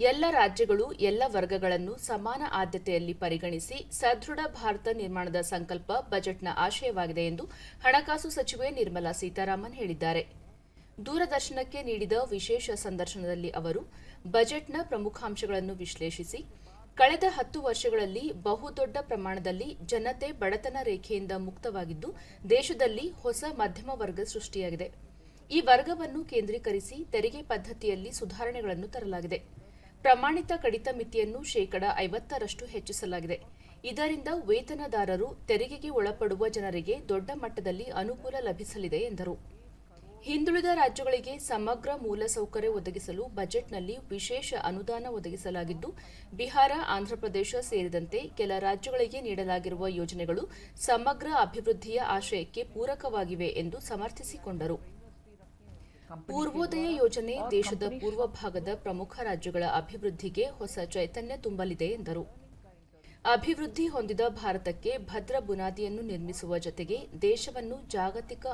ಎಲ್ಲ ರಾಜ್ಯಗಳು, ಎಲ್ಲ ವರ್ಗಗಳನ್ನು ಸಮಾನ ಆದ್ಯತೆಯಲ್ಲಿ ಪರಿಗಣಿಸಿ ಸದೃಢ ಭಾರತ ನಿರ್ಮಾಣದ ಸಂಕಲ್ಪ ಬಜೆಟ್ನ ಆಶಯವಾಗಿದೆ ಎಂದು ಹಣಕಾಸು ಸಚಿವೆ ನಿರ್ಮಲಾ ಸೀತಾರಾಮನ್ ಹೇಳಿದ್ದಾರೆ. ದೂರದರ್ಶನಕ್ಕೆ ನೀಡಿದ ವಿಶೇಷ ಸಂದರ್ಶನದಲ್ಲಿ ಅವರು, ಬಜೆಟ್ನ ಪ್ರಮುಖಾಂಶಗಳನ್ನು ವಿಶ್ಲೇಷಿಸಿ, ಕಳೆದ ಹತ್ತು ವರ್ಷಗಳಲ್ಲಿ ಬಹುದೊಡ್ಡ ಪ್ರಮಾಣದಲ್ಲಿ ಜನತೆ ಬಡತನ ರೇಖೆಯಿಂದ ಮುಕ್ತವಾಗಿದ್ದು, ದೇಶದಲ್ಲಿ ಹೊಸ ಮಧ್ಯಮ ವರ್ಗ ಸೃಷ್ಟಿಯಾಗಿದೆ. ಈ ವರ್ಗವನ್ನು ಕೇಂದ್ರೀಕರಿಸಿ ತೆರಿಗೆ ಪದ್ಧತಿಯಲ್ಲಿ ಸುಧಾರಣೆಗಳನ್ನು ತರಲಾಗಿದೆ. ಪ್ರಮಾಣಿತ ಕಡಿತ ಮಿತಿಯನ್ನು ಶೇಕಡ ಐವತ್ತರಷ್ಟು ಹೆಚ್ಚಿಸಲಾಗಿದೆ. ಇದರಿಂದ ವೇತನದಾರರು ತೆರಿಗೆಗೆ ಒಳಪಡುವ ಜನರಿಗೆ ದೊಡ್ಡ ಮಟ್ಟದಲ್ಲಿ ಅನುಕೂಲ ಲಭಿಸಲಿದೆ ಎಂದರು. ಹಿಂದುಳಿದ ರಾಜ್ಯಗಳಿಗೆ ಸಮಗ್ರ ಮೂಲಸೌಕರ್ಯ ಒದಗಿಸಲು ಬಜೆಟ್ನಲ್ಲಿ ವಿಶೇಷ ಅನುದಾನ ಒದಗಿಸಲಾಗಿದ್ದು, ಬಿಹಾರ, ಆಂಧ್ರಪ್ರದೇಶ ಸೇರಿದಂತೆ ಕೆಲ ರಾಜ್ಯಗಳಿಗೆ ನೀಡಲಾಗಿರುವ ಯೋಜನೆಗಳು ಸಮಗ್ರ ಅಭಿವೃದ್ಧಿಯ ಆಶಯಕ್ಕೆ ಪೂರಕವಾಗಿವೆ ಎಂದು ಸಮರ್ಥಿಸಿಕೊಂಡರು. ಪೂರ್ವೋದಯ ಯೋಜನೆ ದೇಶದ ಪೂರ್ವ ಭಾಗದ ಪ್ರಮುಖ ರಾಜ್ಯಗಳ ಅಭಿವೃದ್ಧಿಗೆ ಹೊಸ ಚೈತನ್ಯ ತುಂಬಲಿದೆ ಎಂದರು. ಅಭಿವೃದ್ಧಿ ಹೊಂದಿದ ಭಾರತಕ್ಕೆ ಭದ್ರ ಬುನಾದಿಯನ್ನು ನಿರ್ಮಿಸುವ ಜತೆಗೆ ದೇಶವನ್ನು ಜಾಗತಿಕ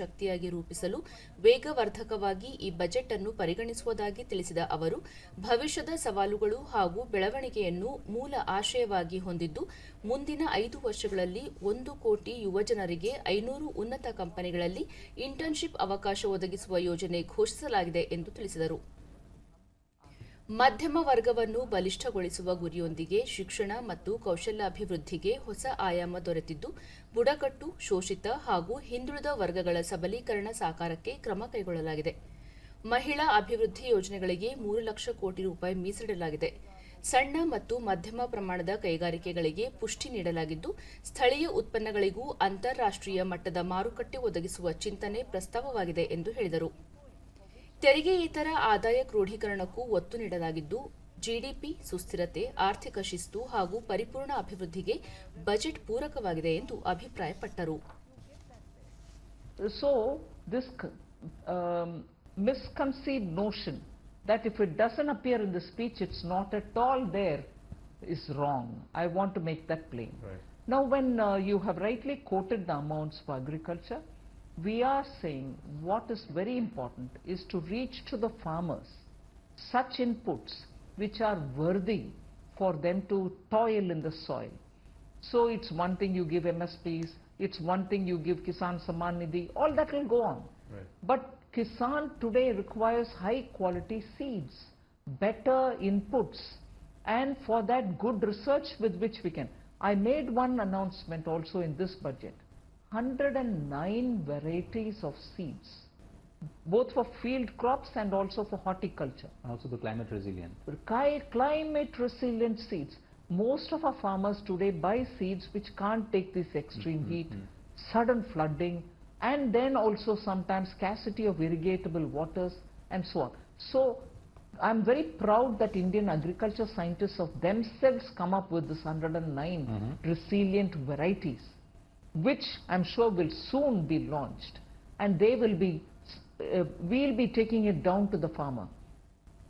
ಶಕ್ತಿಯಾಗಿ ರೂಪಿಸಲು ವೇಗವರ್ಧಕವಾಗಿ ಈ ಬಜೆಟ್ ಅನ್ನು ಪರಿಗಣಿಸುವುದಾಗಿ ತಿಳಿಸಿದ ಅವರು, ಭವಿಷ್ಯದ ಸವಾಲುಗಳು ಹಾಗೂ ಬೆಳವಣಿಗೆಯನ್ನು ಮೂಲ ಆಶಯವಾಗಿ ಹೊಂದಿದ್ದು, ಮುಂದಿನ ಐದು ವರ್ಷಗಳಲ್ಲಿ ಒಂದು ಕೋಟಿ ಯುವಜನರಿಗೆ ಐನೂರು ಉನ್ನತ ಕಂಪನಿಗಳಲ್ಲಿ ಇಂಟರ್ನ್ಶಿಪ್ ಅವಕಾಶ ಒದಗಿಸುವ ಯೋಜನೆ ಘೋಷಿಸಲಾಗಿದೆ ಎಂದು ತಿಳಿಸಿದರು. ಮಧ್ಯಮ ವರ್ಗವನ್ನು ಬಲಿಷ್ಠಗೊಳಿಸುವ ಗುರಿಯೊಂದಿಗೆ ಶಿಕ್ಷಣ ಮತ್ತು ಕೌಶಲ್ಯಾಭಿವೃದ್ಧಿಗೆ ಹೊಸ ಆಯಾಮ ದೊರೆತಿದ್ದು, ಬುಡಕಟ್ಟು, ಶೋಷಿತ ಹಾಗೂ ಹಿಂದುಳಿದ ವರ್ಗಗಳ ಸಬಲೀಕರಣ ಸಾಕಾರಕ್ಕೆ ಕ್ರಮ ಕೈಗೊಳ್ಳಲಾಗಿದೆ. ಮಹಿಳಾ ಅಭಿವೃದ್ಧಿ ಯೋಜನೆಗಳಿಗೆ ಮೂರು ಲಕ್ಷ ಕೋಟಿ ರೂಪಾಯಿ ಮೀಸಲಿಡಲಾಗಿದೆ. ಸಣ್ಣ ಮತ್ತು ಮಧ್ಯಮ ಪ್ರಮಾಣದ ಕೈಗಾರಿಕೆಗಳಿಗೆ ಪುಷ್ಟಿ ನೀಡಲಾಗಿದ್ದು, ಸ್ಥಳೀಯ ಉತ್ಪನ್ನಗಳಿಗೂ ಅಂತಾರಾಷ್ಟ್ರೀಯ ಮಟ್ಟದ ಮಾರುಕಟ್ಟೆ ಒದಗಿಸುವ ಚಿಂತನೆ ಪ್ರಸ್ತಾವವಾಗಿದೆ ಎಂದು ಹೇಳಿದರು. ತೆರಿಗೆಯೇತರ ಆದಾಯ ಕ್ರೋಢೀಕರಣಕ್ಕೂ ಒತ್ತು ನೀಡಲಾಗಿದ್ದು ಜಿಡಿಪಿ ಸುಸ್ಥಿರತೆ ಆರ್ಥಿಕ ಶಿಸ್ತು ಹಾಗೂ ಪರಿಪೂರ್ಣ ಅಭಿವೃದ್ಧಿಗೆ ಬಜೆಟ್ ಪೂರಕವಾಗಿದೆ ಎಂದು ಅಭಿಪ್ರಾಯಪಟ್ಟರು so this um, misconceived notion that if it doesn't appear in the speech, it's not at all there, is wrong. I want to make that plain. Right. Now, when uh, you have rightly quoted the amounts for agriculture, we are saying what is very important is to reach to the farmers such inputs which are worthy for them to toil in the soil. So it's one thing you give MSPs, it's one thing you give Kisan Samman Nidhi, all that will go on. Right. But Kisan today requires high quality seeds, better inputs, and for that good research with which we can. I made one announcement also in this budget 109 varieties of seeds, both for field crops and also for horticulture. And also the climate resilient. Cli- Climate resilient seeds. Most of our farmers today buy seeds which can't take this extreme Mhm, heat, mhm. sudden flooding, and then also sometimes scarcity of irrigatable waters and so on. So I'm very proud that Indian agriculture scientists of themselves come up with this 109 Mhm. resilient varieties, which I'm sure will soon be launched, and they will be, uh, we'll be taking it down to the farmer.